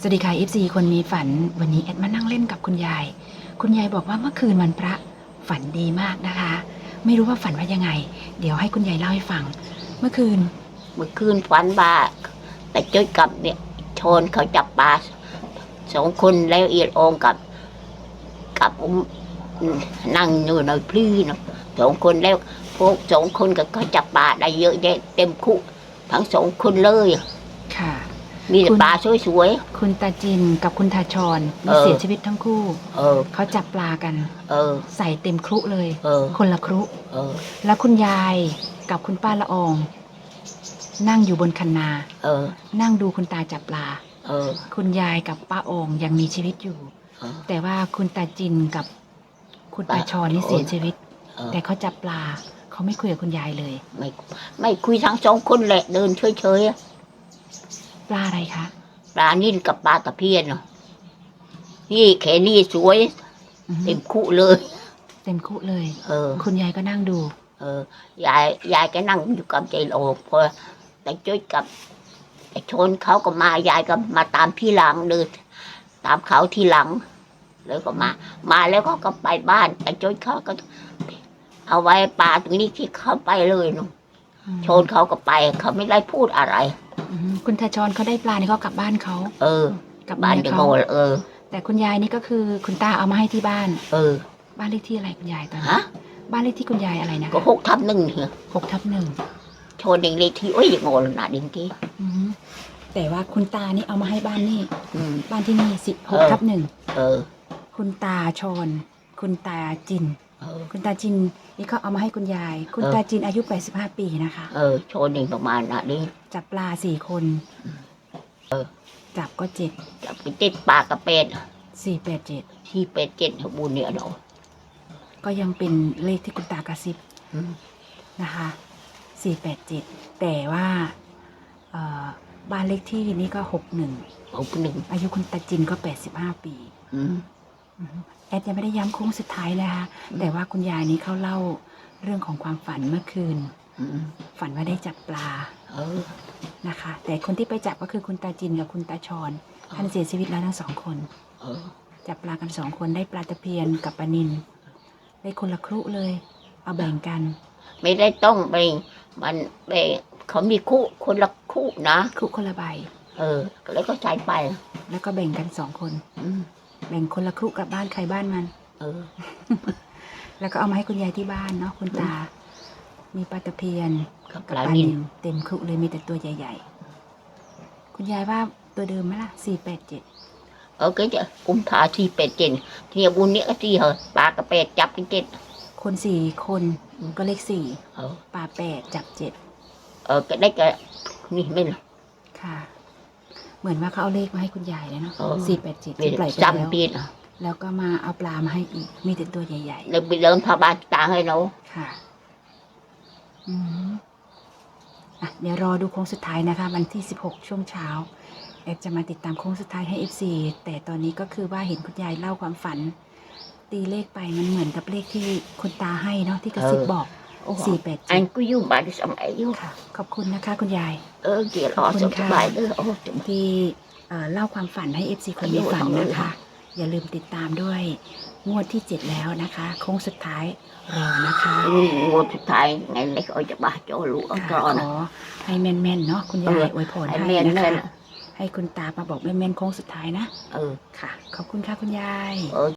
สวัสดีค่ะ FC คนมีฝันวันนี้แอดมานั่งเล่นกับคุณยาย คุณยายบอกว่าเมื่อคืนวันพระฝันดีมากนะคะ ไม่รู้ว่าฝันว่ายังไง เดี๋ยวให้คุณยายเล่าให้ฟัง เมื่อคืน เมื่อคืนฝันว่าแต่จ้อยกับเนี่ยชนเขาจับปลาสองคนแล้วเอียดองกับกับผมนั่งอยู่ในพลีเนาะสองคนแล้วพวกสองคนก็เขาจับปลาได้เยอะแยะเต็มคุทั้งสองคนเลย มีแต่คุณ ปลาสวย คุณตาจินกับคุณทาชรเอนี่อเสียชีวิตทั้งคู่ ๆ เออ เขาจับปลากัน เออ ใส่เต็มครุเลย เออ คนละครุ เออ แล้วคุณยายกับคุณป้าละออง นั่งอยู่บนคันนา เออ นั่งดูคุณตาจับปลา เออ คุณยายกับป้าอองยังมีชีวิตอยู่ เออ แต่ว่าคุณตาจินกับคุณตาป้าชรนี่โอ้เสียชีวิต เออ แต่เขาจับปลา เขาไม่คุยกับคุณยายเลย ไม่ไม่คุยทั้งสองคนแหละเดินเฉยๆอะ ปลาอะไรคะปลานิ่นกับปลาตะเพียนเนาะนี่แขนนี่สวยอือฮึเต็มคุเลย เต็มคุเลย เออ คุณยายก็นั่งดู เออยายยายก็นั่งอยู่กับใจโลกพอแต่จ้อยกับไอ้ชนเขาก็มายายก็มาตามที่หลังเดินตามเขาที่หลัง แล้วก็มา มาแล้วก็ก็ไปบ้านไอ้จ้อยเขาก็ เอาไว้ปลาตรงนี้ที่เขาไปเลยเนาะชนเขาก็ไป เขาไม่ได้พูดอะไรอืม คุณทาชรเขาได้ปลานี่เขากลับบ้านเขาเออ กลับบ้าบ้านนจะเขาโงเออ แต่คุณยายนี่ก็คือคุณตาเอามาให้ที่บ้าน เออบ้านเลขที่อะไรคุณยายตอนนี้ฮะบ้านเลขที่คุณยายอะไรนะก็หกทับหนึ่งเนี่ยหกทับหนึ่งชนเด็กเล็กที่โอ้ยอย่างโง่หนาดิ้งที่อืมแต่ว่าคุณตานี่เอามาให้บ้านนี่ อืม บ้านที่นี่สิบหกเออ ทับหนึ่ง เออ คุณตาชนคุณตาจิน เออคุณตาจินนี่เขาเอามาให้คุณยาย คุณเออ ตาจินอายุ 85 ปีนะคะ เออชนเด็กประมาณหนาดิ้งจับปลาสี่คนเออจับก็เจ็ดจับไปเจ็ดปลากระเป็ดสี่แปดเจ็ดที่เป็ดเจ็ดหัวบุญเนี่ยเนาะก็ยังเป็นเลขที่คุณตากระซิบอืมนะคะสี่แปดเจ็ดแต่ว่าเอ่อบ้านเลขที่นี่ก็หกหนึ่ง หกหนึ่งอายุคุณตาจินก็แปดสิบห้าปี อืมอืม แอดยังไม่ได้ย้ำโค้งสุดท้ายนะคะ แต่ว่าคุณยายนี้เขาเล่าเรื่องของความฝันเมื่อคืนอืมฝันว่าได้จับปลาเออนะคะ แต่คนที่ไปจับก็คือคุณตาจินกับคุณตาชรท่านเสียชีวิตแล้วทั้งสองคนเออจับปลากันสองคนได้ปลาตะเพียนกับปลานินได้คนละครุเลย เอาแบ่งกัน ไม่ได้ต้องไปมันไปเขามีคู่คนละคู่นะครุคนละใบ เออ แล้วก็ใช้ไป แล้วก็แบ่งกันสองคน อืม แบ่งคนละครุกลับบ้านใครบ้านมัน เออ แล้วก็เอามาให้คุณยายที่บ้านเนาะคุณตา มีปลาตะเพียนกับกับปลาปลานินินนเต็มครุเลยมีแต่ตัวใหญ่ ๆ คุณยายว่าตัวเดิมไหมล่ะสี่แปดเจ็ดเออก็จะกุมทาที่เป็ดเจ็ดที่บุญเนี้ยก็ที่เหรอปลากระเป็ดจับไปเจ็ดคนสี่คนก็เลขสี่เออปลาแปดจับเจ็ดเออก็ได้ก็นี่ไม่ละค่ะ เหมือนว่าเขาเอาเลขมาให้คุณยายเลยเนาะเออ สี่แปดเจ็ดไม่ที่ปล่อยไปแล้วจำปีนอะแล้วก็มาเอาปลามาให้อีกมีแต่ตัวใหญ่แล้วไปเดินพาบ้านตาให้เราๆ ค่ะ อืมอะ เดี๋ยวรอดูโค้งสุดท้ายนะคะ วันที่16ช่วงเช้าแอดจะมาติดตามโค้งสุดท้ายให้ FC แต่ตอนนี้ก็คือว่าเห็นคุณยายเล่าความฝัน ตีเลขไปมันเหมือนกับเลขที่คุณตาให้เนาะที่กระซิบบอก สี่แปดอัเจ็นดก็อยู่บ้านสมัยอยู่ค่ะ ขอบคุณนะคะ คุณยาย เออเกี่ยวรอขอบคุสณค่ะบายเด้อโอ้จะที่เอ่อเล่าความฝันให้ FC คนมีฝันนะคะ อย่าลืมติดตามด้วย งวดที่7แล้วนะคะโค้งสุดท้ายรอนะคะอืมงวดสุดท้ายไงเล็กเอาจะบ้าโจลูกค่ะกรอนขอให้แม่นๆเนาะคุณยาเอยออวยพรให้ให้แม่นนะแม่นคะให้คุณตามาบอกแม่นๆโค้งสุดท้ายนะ เออค่ะ ขอบคุณค่ะคุณยายเออ